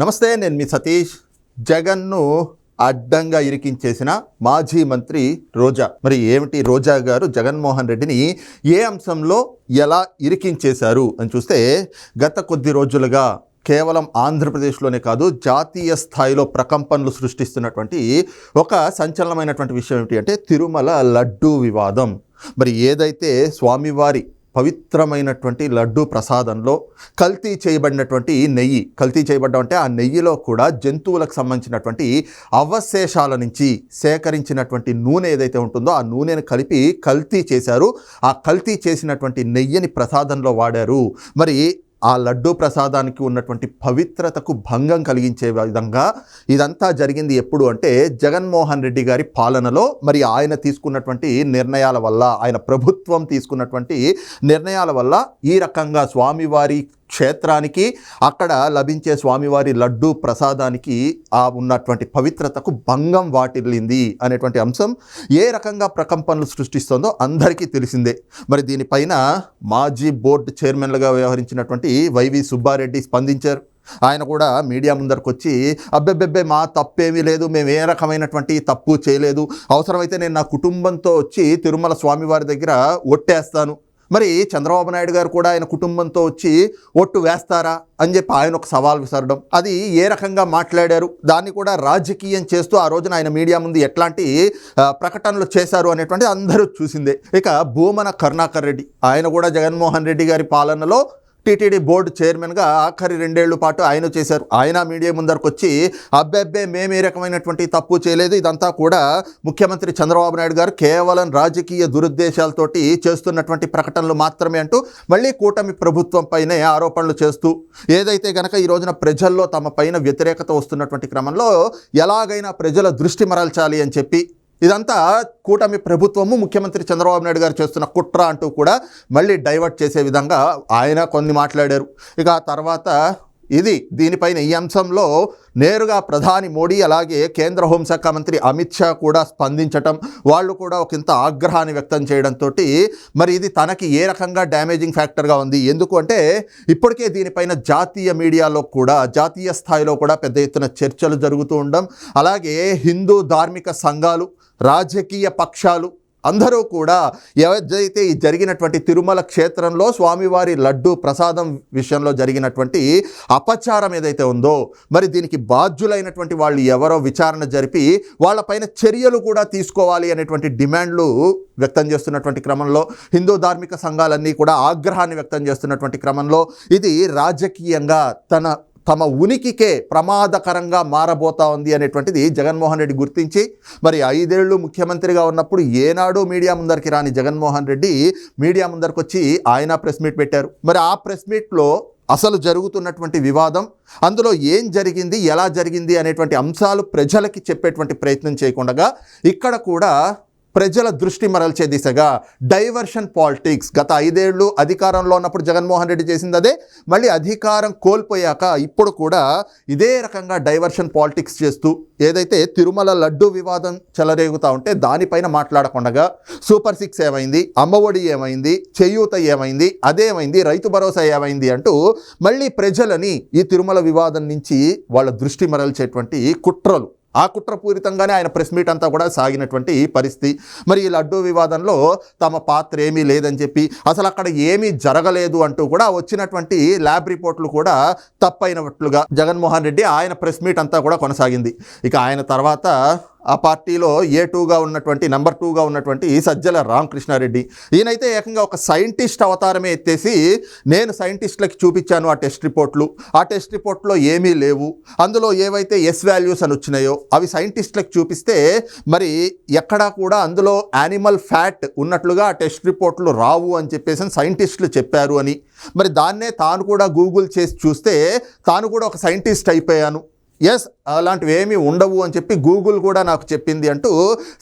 నమస్తే నేను మీ సతీష్. జగన్ను అడ్డంగా ఇరికించేసిన మాజీ మంత్రి రోజా. మరి ఏమిటి రోజా గారు జగన్మోహన్ రెడ్డిని ఏ అంశంలో ఎలా ఇరికించేశారు అని చూస్తే గత కొద్ది రోజులుగా కేవలం ఆంధ్రప్రదేశ్లోనే కాదు జాతీయ స్థాయిలో ప్రకంపనలు సృష్టిస్తున్నటువంటి ఒక సంచలనమైనటువంటి విషయం ఏమిటి అంటే తిరుమల లడ్డూ వివాదం. మరి ఏదైతే స్వామివారి పవిత్రమైనటువంటి లడ్డు ప్రసాదంలో కల్తీ చేయబడినటువంటి నెయ్యి. కల్తీ చేయబడ్డం అంటే ఆ నెయ్యిలో కూడా జంతువులకు సంబంధించినటువంటి అవశేషాల నుంచి సేకరించినటువంటి నూనె ఏదైతే ఉంటుందో ఆ నూనెను కలిపి కల్తీ చేశారు. ఆ కల్తీ చేసినటువంటి నెయ్యిని ప్రసాదంలో వాడారు. మరి ఆ లడ్డూ ప్రసాదానికి ఉన్నటువంటి పవిత్రతకు భంగం కలిగించే విధంగా ఇదంతా జరిగింది ఎప్పుడు అంటే జగన్మోహన్ రెడ్డి గారి పాలనలో. మరి ఆయన తీసుకున్నటువంటి నిర్ణయాల వల్ల ఆయన ప్రభుత్వం తీసుకున్నటువంటి నిర్ణయాల వల్ల ఈ రకంగా స్వామివారి క్షేత్రానికి అక్కడ లభించే స్వామివారి లడ్డు ప్రసాదానికి ఆ ఉన్నటువంటి పవిత్రతకు భంగం వాటిల్లింది అనేటువంటి అంశం ఏ రకంగా ప్రకంపనలు సృష్టిస్తుందో అందరికీ తెలిసిందే. మరి దీనిపైన మాజీ బోర్డు చైర్మన్లుగా వ్యవహరించినటువంటి వైవి సుబ్బారెడ్డి స్పందించారు. ఆయన కూడా మీడియా ముందరకు వచ్చి అబ్బెబ్బెబ్బే మా తప్పేమీ లేదు మేము ఏ రకమైనటువంటి తప్పు చేయలేదు. అవసరమైతే నేను నా కుటుంబంతో వచ్చి తిరుమల స్వామివారి దగ్గర ఒట్టేస్తాను. మరి చంద్రబాబు నాయుడు గారు కూడా ఆయన కుటుంబంతో వచ్చి ఒట్టు వేస్తారా అని చెప్పి ఆయన ఒక సవాల్ విసరడం. అది ఏ రకంగా మాట్లాడారు? దాన్ని కూడా రాజకీయం చేస్తూ ఆ రోజున ఆయన మీడియా ముందు ఎట్లాంటి ప్రకటనలు చేశారు అనేటువంటి అందరూ చూసిందే. ఇక భూమన కరుణాకర్ రెడ్డి ఆయన కూడా జగన్మోహన్ రెడ్డి గారి పాలనలో టీటీడీ బోర్డు చైర్మన్గా ఆఖరి రెండేళ్ళ పాటు ఆయన చేశారు. ఆయన మీడియా ముందరకు వచ్చి అబ్బెబ్బే మేము ఏ రకమైనటువంటి తప్పు చేయలేదు. ఇదంతా కూడా ముఖ్యమంత్రి చంద్రబాబు నాయుడు గారు కేవలం రాజకీయ దురుద్దేశాలతోటి చేస్తున్నటువంటి ప్రకటనలు మాత్రమే అంటూ మళ్ళీ కూటమి ప్రభుత్వం పైనే ఆరోపణలు చేస్తూ ఏదైతే గనక ఈ రోజున ప్రజల్లో తమ పైన వ్యతిరేకత వస్తున్నటువంటి క్రమంలో ఎలాగైనా ప్రజల దృష్టి మరల్చాలి అని చెప్పి ఇదంతా కూటమి ప్రభుత్వము ముఖ్యమంత్రి చంద్రబాబు నాయుడు గారు చేస్తున్న కుట్ర అంటూ కూడా మళ్ళీ డైవర్ట్ చేసే విధంగా ఆయన కొన్ని మాట్లాడారు. ఇక ఆ తర్వాత ఇది దీనిపైన ఈ అంశంలో నేరుగా ప్రధాని మోడీ అలాగే కేంద్ర హోంశాఖ మంత్రి అమిత్ షా కూడా స్పందించటం వాళ్ళు కూడా ఒక ఇంత ఆగ్రహాన్ని వ్యక్తం చేయడంతో మరి ఇది తనకి ఏ రకంగా డ్యామేజింగ్ ఫ్యాక్టర్గా ఉంది ఎందుకు అంటే ఇప్పటికే దీనిపైన జాతీయ మీడియాలో కూడా జాతీయ స్థాయిలో కూడా పెద్ద ఎత్తున చర్చలు జరుగుతూ ఉండడం అలాగే హిందూ ధార్మిక సంఘాలు రాజకీయ పక్షాలు అందరూ కూడా ఎవరైతే ఈ జరిగినటువంటి తిరుమల క్షేత్రంలో స్వామివారి లడ్డు ప్రసాదం విషయంలో జరిగినటువంటి అపచారం ఏదైతే ఉందో మరి దీనికి బాధ్యులైనటువంటి వాళ్ళు ఎవరో విచారణ జరిపి వాళ్ళపైన చర్యలు కూడా తీసుకోవాలి అనేటువంటి డిమాండ్లు వ్యక్తం చేస్తున్నటువంటి క్రమంలో హిందూ ధార్మిక సంఘాలన్నీ కూడా ఆగ్రహాన్ని వ్యక్తం చేస్తున్నటువంటి క్రమంలో ఇది రాజకీయంగా తన తమ ఉనికికే ప్రమాదకరంగా మారబోతా ఉంది అనేటువంటిది జగన్మోహన్ రెడ్డి గుర్తించి మరి ఐదేళ్ళు ముఖ్యమంత్రిగా ఉన్నప్పుడు ఏనాడు మీడియా ముందరికి రాని జగన్మోహన్ రెడ్డి మీడియా ముందరికి వచ్చి ఆయన ప్రెస్ మీట్ పెట్టారు. మరి ఆ ప్రెస్ మీట్లో అసలు జరుగుతున్నటువంటి వివాదం అందులో ఏం జరిగింది ఎలా జరిగింది అనేటువంటి అంశాలు ప్రజలకి చెప్పేటువంటి ప్రయత్నం చేయకుండా ఇక్కడ కూడా ప్రజల దృష్టి మరల్చే దిశగా డైవర్షన్ పాలిటిక్స్ గత ఐదేళ్ళు అధికారంలో ఉన్నప్పుడు జగన్మోహన్ రెడ్డి చేసింది అదే. మళ్ళీ అధికారం కోల్పోయాక ఇప్పుడు కూడా ఇదే రకంగా డైవర్షన్ పాలిటిక్స్ చేస్తూ ఏదైతే తిరుమల లడ్డు వివాదం చెలరేగుతూ ఉంటే దానిపైన మాట్లాడకుండా సూపర్ సిక్స్ ఏమైంది అమ్మఒడి ఏమైంది చేయూత ఏమైంది అదేమైంది రైతు భరోసా ఏమైంది అంటూ మళ్ళీ ప్రజలని ఈ తిరుమల వివాదం నుంచి వాళ్ళ దృష్టి మరల్చేటువంటి కుట్రలు ఆ కుట్రపూరితంగానే ఆయన ప్రెస్ మీట్ అంతా కూడా సాగినటువంటి పరిస్థితి. మరి ఈ లడ్డూ వివాదంలో తమ పాత్ర ఏమీ లేదని చెప్పి అసలు అక్కడ ఏమీ జరగలేదు అంటూ కూడా వచ్చినటువంటి ల్యాబ్ రిపోర్ట్లు కూడా తప్పైనట్లుగా జగన్మోహన్ రెడ్డి ఆయన ప్రెస్ మీట్ అంతా కూడా కొనసాగింది. ఇక ఆయన తర్వాత ఆ పార్టీలో ఏ టూగా ఉన్నటువంటి నెంబర్ టూగా ఉన్నటువంటి సజ్జల రామకృష్ణారెడ్డి. ఈయనైతే ఏకంగా ఒక సైంటిస్ట్ అవతారమే ఎత్తేసి నేను సైంటిస్టులకి చూపించాను ఆ టెస్ట్ రిపోర్ట్లు. ఆ టెస్ట్ రిపోర్ట్లో ఏమీ లేవు. అందులో ఏవైతే ఎస్ వాల్యూస్ అని వచ్చినాయో అవి సైంటిస్టులకు చూపిస్తే మరి ఎక్కడా కూడా అందులో యానిమల్ ఫ్యాట్ ఉన్నట్లుగా ఆ టెస్ట్ రిపోర్ట్లు రావు అని చెప్పేసి సైంటిస్టులు చెప్పారు అని. మరి దాన్నే తాను కూడా గూగుల్ చేసి చూస్తే తాను కూడా ఒక సైంటిస్ట్ అయిపోయాను. ఎస్ అలాంటివి ఏమీ ఉండవు అని చెప్పి గూగుల్ కూడా నాకు చెప్పింది అంటూ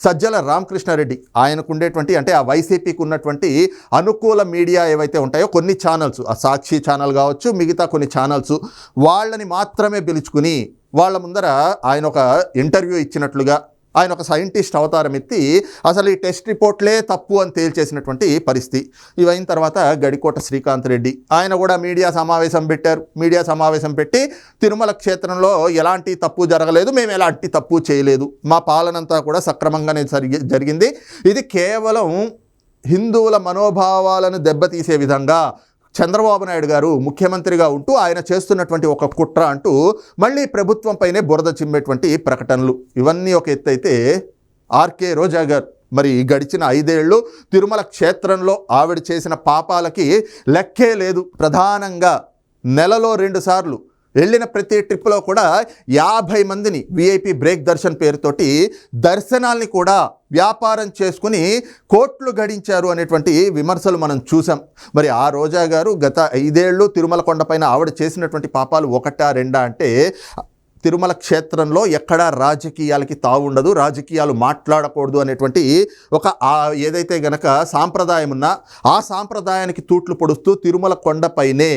సజ్జల రామకృష్ణారెడ్డి. ఆయనకు ఉండేటువంటి అంటే ఆ వైసీపీకి ఉన్నటువంటి అనుకూల మీడియా ఏవైతే ఉంటాయో కొన్ని ఛానల్స్ ఆ సాక్షి ఛానల్ కావచ్చు మిగతా కొన్ని ఛానల్స్ వాళ్ళని మాత్రమే పిలుచుకుని వాళ్ళ ముందర ఆయన ఒక ఇంటర్వ్యూ ఇచ్చినట్లుగా ఆయన ఒక సైంటిస్ట్ అవతారం ఎత్తి అసలు ఈ టెస్ట్ రిపోర్ట్లే తప్పు అని తేల్చేసినటువంటి పరిస్థితి. ఇవైన తర్వాత గడికోట శ్రీకాంత్ రెడ్డి. ఆయన కూడా మీడియా సమావేశం పెట్టారు. మీడియా సమావేశం పెట్టి తిరుమల క్షేత్రంలో ఎలాంటి తప్పు జరగలేదు మేము ఎలాంటి తప్పు చేయలేదు. మా పాలనంతా కూడా సక్రమంగానే జరిగి జరిగింది. ఇది కేవలం హిందువుల మనోభావాలను దెబ్బతీసే విధంగా చంద్రబాబు నాయుడు గారు ముఖ్యమంత్రిగా ఉంటూ ఆయన చేస్తున్నటువంటి ఒక కుట్ర అంటూ మళ్ళీ ప్రభుత్వంపైనే బురద చిమ్మేటువంటి ప్రకటనలు. ఇవన్నీ ఒక ఎత్తు అయితే ఆర్కే రోజా గారు మరి గడిచిన ఐదేళ్ళు తిరుమల క్షేత్రంలో ఆవిడ చేసిన పాపాలకి లెక్కే లేదు. ప్రధానంగా నెలలో రెండుసార్లు వెళ్ళిన ప్రతి ట్రిప్లో కూడా యాభై మందిని విఐపి బ్రేక్ దర్శన్ పేరుతోటి దర్శనాల్ని కూడా వ్యాపారం చేసుకుని కోట్లు గడించారు అనేటువంటి విమర్శలు మనం చూసాం. మరి ఆ రోజా గారు గత ఐదేళ్ళు తిరుమల కొండపైన ఆవిడ చేసినటువంటి పాపాలు ఒకటా రెండా అంటే తిరుమల క్షేత్రంలో ఎక్కడా రాజకీయాలకి తావుండదు రాజకీయాలు మాట్లాడకూడదు అనేటువంటి ఒక ఏదైతే గనక సాంప్రదాయం ఉన్నా ఆ సాంప్రదాయానికి తూట్లు పొడుస్తూ తిరుమల కొండపైనే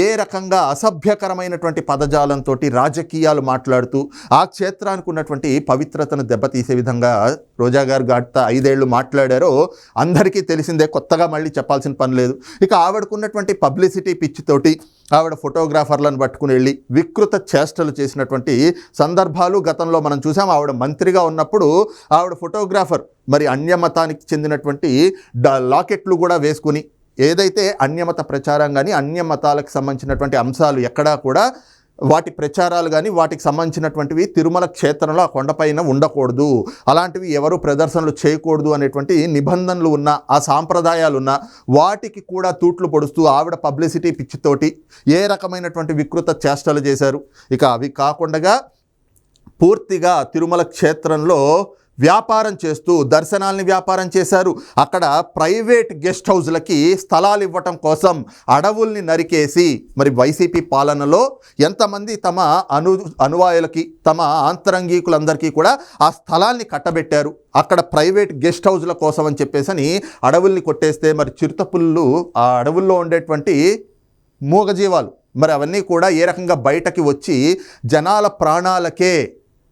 ఏ రకంగా అసభ్యకరమైనటువంటి పదజాలంతో రాజకీయాలు మాట్లాడుతూ ఆ క్షేత్రానికి ఉన్నటువంటి పవిత్రతను దెబ్బతీసే విధంగా రోజా గారు గత ఐదేళ్ళు మాట్లాడారో అందరికీ తెలిసిందే కొత్తగా మళ్ళీ చెప్పాల్సిన పని లేదు. ఇక ఆవిడకున్నటువంటి పబ్లిసిటీ పిచ్చితోటి ఆవిడ ఫోటోగ్రాఫర్లను పట్టుకుని వెళ్ళి వికృత చేష్టలు చేసినటువంటి సందర్భాలు గతంలో మనం చూసాం. ఆవిడ మంత్రిగా ఉన్నప్పుడు ఆవిడ ఫోటోగ్రాఫర్ మరి అన్యమతానికి చెందినటువంటి డ లాకెట్లు కూడా వేసుకుని ఏదైతే అన్యమత ప్రచారం కానీ అన్యమతాలకు సంబంధించినటువంటి అంశాలు ఎక్కడా కూడా వాటి ప్రచారాలు కానీ వాటికి సంబంధించినటువంటివి తిరుమల క్షేత్రంలో ఆ కొండపైన ఉండకూడదు. అలాంటివి ఎవరు ప్రదర్శనలు చేయకూడదు అనేటువంటి నిబంధనలు ఉన్న ఆ సాంప్రదాయాలు ఉన్న వాటికి కూడా తూట్లు పొడుస్తూ ఆవిడ పబ్లిసిటీ పిచ్చితోటి ఏ రకమైనటువంటి వికృత చేష్టలు చేశారు. ఇక అవి కాకుండా పూర్తిగా తిరుమల క్షేత్రంలో వ్యాపారం చేస్తూ దర్శనాల్ని వ్యాపారం చేశారు. అక్కడ ప్రైవేట్ గెస్ట్ హౌస్లకి స్థలాలు ఇవ్వటం కోసం అడవుల్ని నరికేసి మరి వైసీపీ పాలనలో ఎంతమంది తమ అను అనువాయులకి తమ ఆంతరంగికులందరికీ కూడా ఆ స్థలాల్ని కట్టబెట్టారు. అక్కడ ప్రైవేట్ గెస్ట్ హౌస్ల కోసం అని చెప్పేసి అని అడవుల్ని కొట్టేస్తే మరి చిరుతపుల్లు ఆ అడవుల్లో ఉండేటువంటి మూగజీవాలు మరి అవన్నీ కూడా ఏ రకంగా బయటకి వచ్చి జనాల ప్రాణాలకే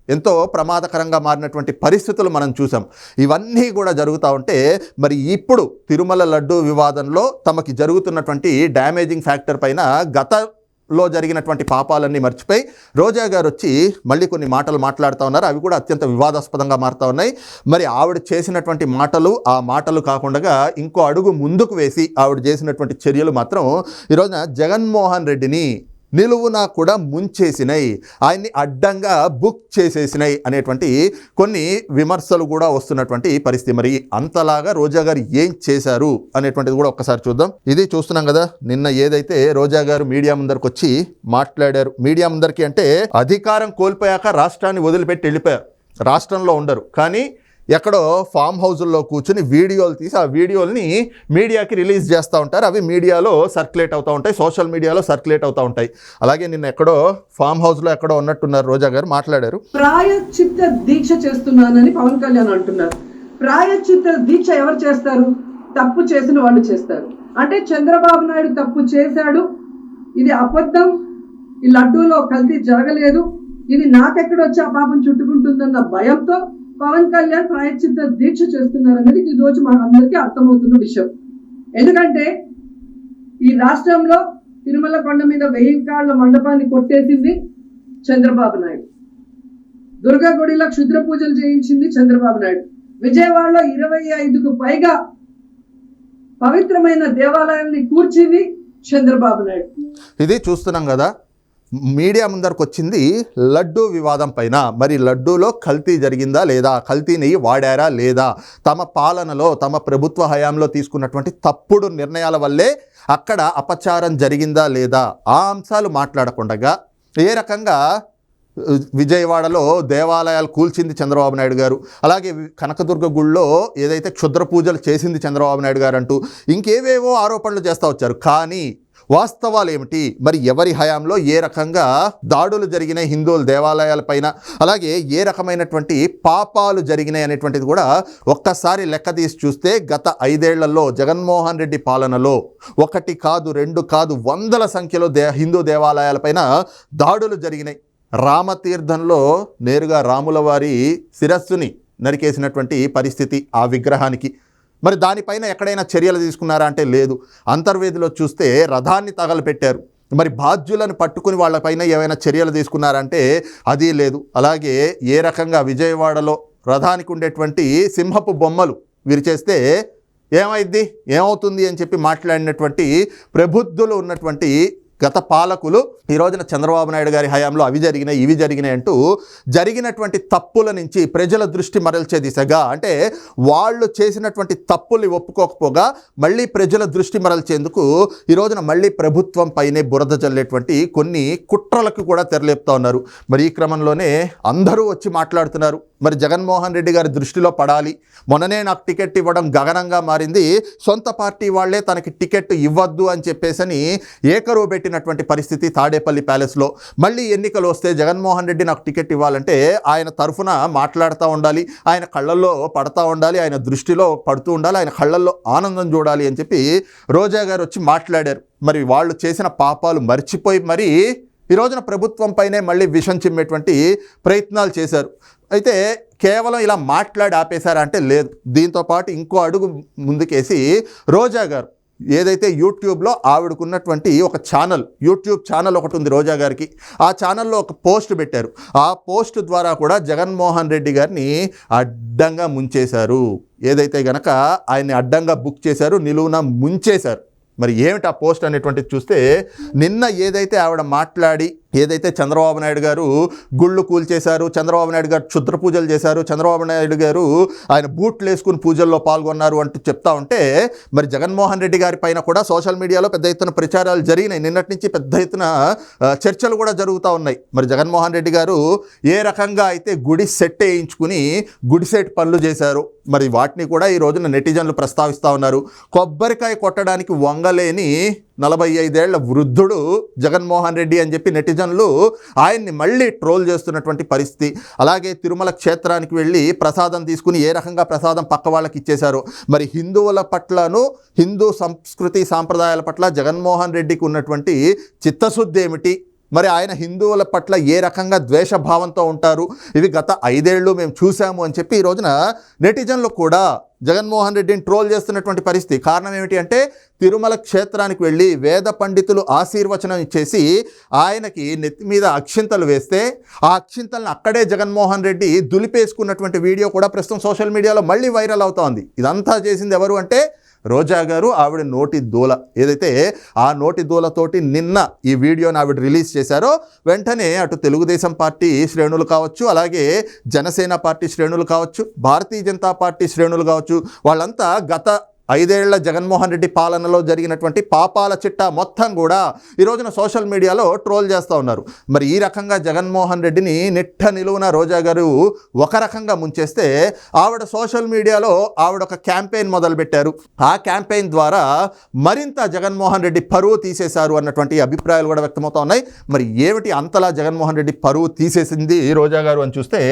ఎంతో ప్రమాదకరంగా మారినటువంటి పరిస్థితులు మనం చూసాం ఇవన్నీ కూడా జరుగుతూ ఉంటే మరి ఇప్పుడు తిరుమల లడ్డు వివాదంలో తమకి జరుగుతున్నటువంటి డ్యామేజింగ్ ఫ్యాక్టర్ పైన గతలో జరిగినటువంటి పాపాలన్నీ మర్చిపోయి రోజా గారు వచ్చి మళ్ళీ కొన్ని మాటలు మాట్లాడుతూ ఉన్నారు. అవి కూడా అత్యంత వివాదాస్పదంగా మారుతూ ఉన్నాయి. మరి ఆవిడ చేసినటువంటి మాటలు ఆ మాటలు కాకుండా ఇంకో అడుగు ముందుకు వేసి ఆవిడ చేసినటువంటి చర్యలు మాత్రం ఈరోజున జగన్మోహన్ రెడ్డిని నిలువునా కూడా ముంచేసినాయి ఆయన్ని అడ్డంగా బుక్ చేసేసినాయి అనేటువంటి కొన్ని విమర్శలు కూడా వస్తున్నటువంటి పరిస్థితి. మరి అంతలాగా రోజా గారు ఏం చేశారు అనేటువంటిది కూడా ఒక్కసారి చూద్దాం. ఇది చూస్తున్నాం కదా నిన్న ఏదైతే రోజా గారు మీడియా ముందరికి వచ్చి మాట్లాడారు. మీడియా ముందరికి అంటే అధికారం కోల్పోయాక రాష్ట్రాన్ని వదిలిపెట్టి వెళ్ళిపోయారు. రాష్ట్రంలో ఉండరు. కానీ ఎక్కడో ఫామ్ హౌజుల్లో కూర్చుని వీడియోలు తీసి ఆ వీడియోల్ని మీడియాకి రిలీజ్ చేస్తూ ఉంటారు. అవి మీడియాలో సర్క్యులేట్ అవుతూ ఉంటాయి. సోషల్ మీడియాలో సర్క్యులేట్ అవుతూ ఉంటాయి. అలాగే నిన్న ఎక్కడో ఫామ్ హౌస్లో ఎక్కడో ఉన్నట్టున్నారు రోజా గారు మాట్లాడారు. ప్రాయశ్చిత్త దీక్ష చేస్తున్నానని పవన్ కళ్యాణ్ అంటున్నారు. ప్రాయశ్చిత్త దీక్ష ఎవరు చేస్తారు? తప్పు చేసిన వాళ్ళు చేస్తారు. అంటే చంద్రబాబు నాయుడు తప్పు చేశాడు. ఇది అబద్ధం. ఈ లడ్డూలో కల్తీ జరగలేదు. ఇది నాకెక్కడొచ్చి ఆ పాపం చుట్టుకుంటుందన్న భయంతో పవన్ కళ్యాణ్ ప్రాయశ్చిత్త దీక్ష చేస్తున్నారు అనేది ఈ రోజు మన అర్థమవుతున్న విషయం. ఎందుకంటే ఈ రాష్ట్రంలో తిరుమల కొండ మీద వెయ్యి కాళ్ళ మండపాన్ని కొట్టేసింది చంద్రబాబు నాయుడు. దుర్గా గుడిలో క్షుద్ర పూజలు చేయించింది చంద్రబాబు నాయుడు. విజయవాడలో ఇరవై ఐదుకు పైగా పవిత్రమైన దేవాలయాన్ని కూర్చింది చంద్రబాబు నాయుడు. ఇది చూస్తున్నాం కదా మీడియా ముందరకు వచ్చింది లడ్డూ వివాదం పైన. మరి లడ్డూలో కల్తీ జరిగిందా లేదా? కల్తీ నెయ్యి వాడారా లేదా? తమ పాలనలో తమ ప్రభుత్వ హయాంలో తీసుకున్నటువంటి తప్పుడు నిర్ణయాల వల్లే అక్కడ అపచారం జరిగిందా లేదా? ఆ అంశాలు మాట్లాడకుండా ఏ రకంగా విజయవాడలో దేవాలయాలు కూల్చింది చంద్రబాబు నాయుడు గారు? అలాగే కనకదుర్గ గుళ్ళో ఏదైతే క్షుద్ర పూజలు చేసింది చంద్రబాబు నాయుడు గారు అంటూ ఇంకేవేవో ఆరోపణలు చేస్తూ వచ్చారు. కానీ వాస్తవాలు ఏమిటి మరి ఎవరి హయాంలో ఏ రకంగా దాడులు జరిగినాయి హిందువుల దేవాలయాలపైన అలాగే ఏ రకమైనటువంటి పాపాలు జరిగినాయి అనేటువంటిది కూడా ఒక్కసారి లెక్క తీసి చూస్తే గత ఐదేళ్ళలో జగన్మోహన్ రెడ్డి పాలనలో ఒకటి కాదు రెండు కాదు వందల సంఖ్యలో దే హిందూ దేవాలయాలపైన దాడులు జరిగినాయి. రామతీర్థంలో నేరుగా రాముల వారి శిరస్సుని నరికేసినటువంటి పరిస్థితి ఆ విగ్రహానికి. మరి దానిపైన ఎక్కడైనా చర్యలు తీసుకున్నారా అంటే లేదు. అంతర్వేదిలో చూస్తే రథాన్ని తగలపెట్టారు. మరి బాధ్యులను పట్టుకుని వాళ్ళపైన ఏమైనా చర్యలు తీసుకున్నారంటే అది లేదు. అలాగే ఏ రకంగా విజయవాడలో రథానికి ఉండేటువంటి సింహపు బొమ్మలు విరిచేస్తే ఏమైద్ది? ఏమవుతుంది అని చెప్పి మాట్లాడినటువంటి ప్రబుద్ధులు ఉన్నటువంటి గత పాలకులు ఈ రోజున చంద్రబాబు నాయుడు గారి హయాంలో అవి జరిగినాయి ఇవి జరిగినాయి అంటూ జరిగినటువంటి తప్పుల నుంచి ప్రజల దృష్టి మరల్చే దిశగా అంటే వాళ్ళు చేసినటువంటి తప్పుల్ని ఒప్పుకోకపోగా మళ్ళీ ప్రజల దృష్టి మరల్చేందుకు ఈ రోజున మళ్ళీ ప్రభుత్వం పైనే బురద చల్లేటువంటి కొన్ని కుట్రలకు కూడా తెరలేపుతా ఉన్నారు. మరి ఈ క్రమంలోనే అందరూ వచ్చి మాట్లాడుతున్నారు. మరి జగన్మోహన్ రెడ్డి గారి దృష్టిలో పడాలి. మొన్ననే నాకు టికెట్ ఇవ్వడం గగనంగా మారింది. సొంత పార్టీ వాళ్ళే తనకి టికెట్ ఇవ్వద్దు అని చెప్పేసని ఏకరువు పెట్టినటువంటి పరిస్థితి తాడేపల్లి ప్యాలెస్లో. మళ్ళీ ఎన్నికలు వస్తే జగన్మోహన్ రెడ్డి నాకు టికెట్ ఇవ్వాలంటే ఆయన తరఫున మాట్లాడుతూ ఉండాలి ఆయన కళ్ళల్లో పడతా ఉండాలి ఆయన దృష్టిలో పడుతూ ఉండాలి ఆయన కళ్ళల్లో ఆనందం చూడాలి అని చెప్పి రోజా గారు వచ్చి మాట్లాడారు. మరి వాళ్ళు చేసిన పాపాలు మర్చిపోయి మరి ఈ రోజున ప్రభుత్వం పైనే మళ్ళీ విషం చిమ్మేటువంటి ప్రయత్నాలు చేశారు. అయితే కేవలం ఇలా మాట్లాడి ఆపేశారా అంటే లేదు. దీంతో పాటు ఇంకో అడుగు ముందుకేసి రోజా గారు ఏదైతే యూట్యూబ్లో ఆవిడకున్నటువంటి ఒక ఛానల్ యూట్యూబ్ ఛానల్ ఒకటి ఉంది రోజా గారికి ఆ ఛానల్లో ఒక పోస్ట్ పెట్టారు. ఆ పోస్ట్ ద్వారా కూడా జగన్మోహన్ రెడ్డి గారిని అడ్డంగా ముంచేశారు. ఏదైతే గనక ఆయన్ని అడ్డంగా బుక్ చేశారు నిలువున ముంచేశారు. మరి ఏమిటి ఆ పోస్ట్ అనేటువంటిది చూస్తే నిన్న ఏదైతే ఆవిడ మాట్లాడి ఏదైతే చంద్రబాబు నాయుడు గారు గుళ్ళు కూల్చేశారు చంద్రబాబు నాయుడు గారు క్షుద్ర పూజలు చేశారు చంద్రబాబు నాయుడు గారు ఆయన బూట్లు వేసుకుని పూజల్లో పాల్గొన్నారు అంటూ చెప్తా ఉంటే మరి జగన్మోహన్ రెడ్డి గారి పైన కూడా సోషల్ మీడియాలో పెద్ద ఎత్తున ప్రచారాలు జరిగినాయి. నిన్నటి నుంచి పెద్ద ఎత్తున చర్చలు కూడా జరుగుతూ ఉన్నాయి. మరి జగన్మోహన్ రెడ్డి గారు ఏ రకంగా అయితే గుడి సెట్ వేయించుకుని గుడి సెట్ పనులు చేశారు మరి వాటిని కూడా ఈ రోజున నెటిజన్లు ప్రస్తావిస్తూ ఉన్నారు. కొబ్బరికాయ కొట్టడానికి వంగలేని నలభై ఐదేళ్ళ వృద్ధుడు జగన్మోహన్ రెడ్డి అని చెప్పి నెటిజన్లు ఆయన్ని మళ్ళీ ట్రోల్ చేస్తున్నటువంటి పరిస్థితి. అలాగే తిరుమల క్షేత్రానికి వెళ్ళి ప్రసాదం తీసుకుని ఏ రకంగా ప్రసాదం పక్క వాళ్ళకి ఇచ్చేశారు? మరి హిందువుల పట్లను హిందూ సంస్కృతి సాంప్రదాయాల పట్ల జగన్మోహన్ రెడ్డికి ఉన్నటువంటి చిత్తశుద్ధి ఏమిటి? మరి ఆయన హిందువుల పట్ల ఏ రకంగా ద్వేషభావంతో ఉంటారు? ఇవి గత ఐదేళ్ళు మేము చూసాము అని చెప్పి ఈ రోజున నెటిజన్లు కూడా జగన్మోహన్ రెడ్డిని ట్రోల్ చేస్తున్నటువంటి పరిస్థితి. కారణం ఏమిటి అంటే తిరుమల క్షేత్రానికి వెళ్ళి వేద పండితులు ఆశీర్వచనం ఇచ్చేసి ఆయనకి నెత్తి మీద అక్షింతలు వేస్తే ఆ అక్షింతలను అక్కడే జగన్మోహన్ రెడ్డి దులిపేసుకున్నటువంటి వీడియో కూడా ప్రస్తుతం సోషల్ మీడియాలో మళ్ళీ వైరల్ అవుతోంది. ఇదంతా చేసింది ఎవరు అంటే రోజా గారు ఆవిడ నోటి దూల. ఏదైతే ఆ నోటి దూలతోటి నిన్న ఈ వీడియోని ఆవిడ రిలీజ్ చేశారో వెంటనే అటు తెలుగుదేశం పార్టీ శ్రేణులు కావచ్చు అలాగే జనసేన పార్టీ శ్రేణులు కావచ్చు భారతీయ జనతా పార్టీ శ్రేణులు కావచ్చు వాళ్ళంతా గత ఐదేళ్ళ జగన్మోహన్ రెడ్డి పాలనలో జరిగినటువంటి పాపాల చిట్టా మొత్తం కూడా ఈ రోజున సోషల్ మీడియాలో ట్రోల్ చేస్తూ ఉన్నారు. మరి ఈ రకంగా జగన్మోహన్ రెడ్డిని నిట్ట నిలువున రోజా గారు ఒక రకంగా ముంచేస్తే ఆవిడ సోషల్ మీడియాలో ఆవిడ ఒక క్యాంపెయిన్ మొదలుపెట్టారు. ఆ క్యాంపెయిన్ ద్వారా మరింత జగన్మోహన్ రెడ్డి పరువు తీసేశారు అన్నటువంటి అభిప్రాయాలు కూడా వ్యక్తమవుతా ఉన్నాయి. మరి ఏమిటి అంతలా జగన్మోహన్ రెడ్డి పరువు తీసేసింది రోజా గారు అని చూస్తే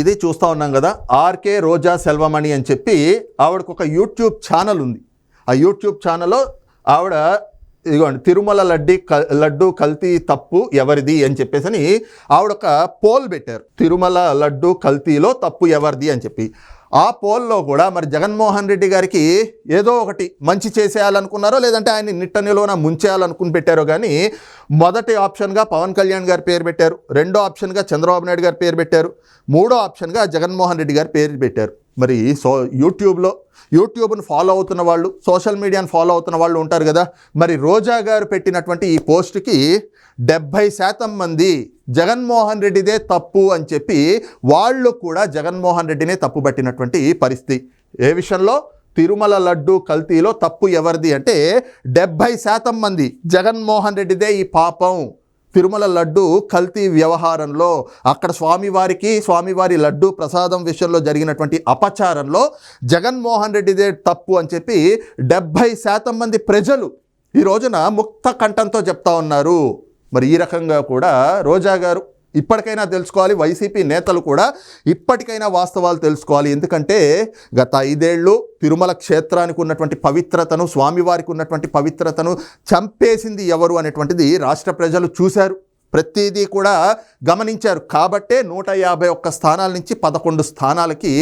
ఇది చూస్తూ ఉన్నాం కదా ఆర్కే రోజా సెల్వమణి అని చెప్పి ఆవిడకు ఒక యూట్యూబ్ ఛానల్ ఉంది. ఆ యూట్యూబ్ ఛానల్లో ఆవిడ ఇదిగోండి తిరుమల లడ్డి క- లడ్డు కల్తీ తప్పు ఎవరిది అని చెప్పేసి అని ఆవిడ ఒక పోల్ పెట్టారు. తిరుమల లడ్డు కల్తీలో తప్పు ఎవరిది అని చెప్పి. ఆ పోల్లో కూడా మరి జగన్మోహన్ రెడ్డి గారికి ఏదో ఒకటి మంచి చేసేయాలనుకున్నారో లేదంటే ఆయన నిట్టనిలోన ముంచేయాలనుకుని పెట్టారో కానీ మొదటి ఆప్షన్గా పవన్ కళ్యాణ్ గారి పేరు పెట్టారు. రెండో ఆప్షన్గా చంద్రబాబు నాయుడు గారి పేరు పెట్టారు. మూడో ఆప్షన్గా జగన్మోహన్ రెడ్డి గారి పేరు పెట్టారు. మరి సో యూట్యూబ్లో యూట్యూబ్ను ఫాలో అవుతున్న వాళ్ళు సోషల్ మీడియాను ఫాలో అవుతున్న వాళ్ళు ఉంటారు కదా. మరి రోజా గారు పెట్టినటువంటి ఈ పోస్ట్కి డెబ్భై శాతం మంది జగన్మోహన్ రెడ్డిదే తప్పు అని చెప్పి వాళ్ళు కూడా జగన్మోహన్ రెడ్డినే తప్పు పట్టినటువంటి పరిస్థితి. ఏ విషయంలో? తిరుమల లడ్డు కల్తీలో తప్పు ఎవరిది అంటే డెబ్భై శాతం మంది జగన్మోహన్ రెడ్డిదే ఈ పాపం. తిరుమల లడ్డు కల్తీ వ్యవహారంలో అక్కడ స్వామివారికి స్వామివారి లడ్డు ప్రసాదం విషయంలో జరిగినటువంటి అపచారంలో జగన్మోహన్ రెడ్డిదే తప్పు అని చెప్పి డెబ్భై శాతం మంది ప్రజలు ఈ రోజున ముక్త కంఠంతో చెప్తా ఉన్నారు. మరి ఈ రకంగా కూడా రోజా గారు ఇప్పటికైనా తెలుసుకోవాలి వైసీపీ నేతలు కూడా ఇప్పటికైనా వాస్తవాలు తెలుసుకోవాలి. ఎందుకంటే గత ఐదేళ్ళు తిరుమల క్షేత్రానికి ఉన్నటువంటి పవిత్రతను స్వామివారికి ఉన్నటువంటి పవిత్రతను చంపేసింది ఎవరు అనేటువంటిది రాష్ట్ర ప్రజలు చూశారు. ప్రతిదీ కూడా గమనించారు. కాబట్టే నూట యాభై ఒక్క స్థానాల నుంచి పదకొండు స్థానాలకి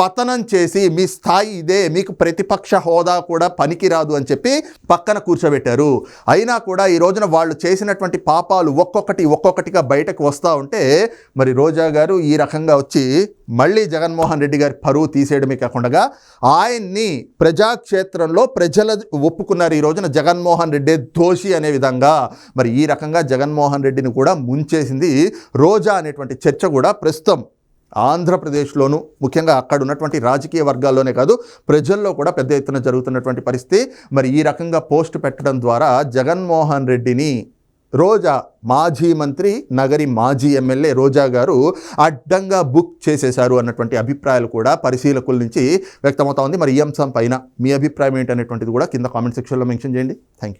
పతనం చేసి మీ స్థాయి ఇదే మీకు ప్రతిపక్ష హోదా కూడా పనికిరాదు అని చెప్పి పక్కన కూర్చోబెట్టారు. అయినా కూడా ఈ రోజున వాళ్ళు చేసినటువంటి పాపాలు ఒక్కొక్కటి ఒక్కొక్కటిగా బయటకు వస్తూ ఉంటే మరి రోజా గారు ఈ రకంగా వచ్చి మళ్ళీ జగన్మోహన్ రెడ్డి గారి పరువు తీసేయడమే కాకుండా ఆయన్ని ప్రజాక్షేత్రంలో ప్రజల ఒప్పుకున్నారు ఈ రోజున జగన్మోహన్ రెడ్డి దోషి అనే విధంగా. మరి ఈ రకంగా జగన్మోహన్ రెడ్డిని కూడా ముంచేసింది రోజా అనేటువంటి చర్చ కూడా ప్రస్తుతం ఆంధ్రప్రదేశ్లోను ముఖ్యంగా అక్కడ ఉన్నటువంటి రాజకీయ వర్గాల్లోనే కాదు ప్రజల్లో కూడా పెద్ద ఎత్తున జరుగుతున్నటువంటి పరిస్థితి. మరి ఈ రకంగా పోస్ట్ పెట్టడం ద్వారా జగన్మోహన్ రెడ్డిని రోజా మాజీ మంత్రి నగరి మాజీ ఎమ్మెల్యే రోజా గారు అడ్డంగా బుక్ చేసేశారు అన్నటువంటి అభిప్రాయాలు కూడా పరిశీలకుల నుంచి వ్యక్తమవుతా ఉంది. మరి ఈ అంశం పైన మీ అభిప్రాయం ఏంటనేటువంటిది కూడా కింద కామెంట్ సెక్షన్లో మెన్షన్ చేయండి. Thank you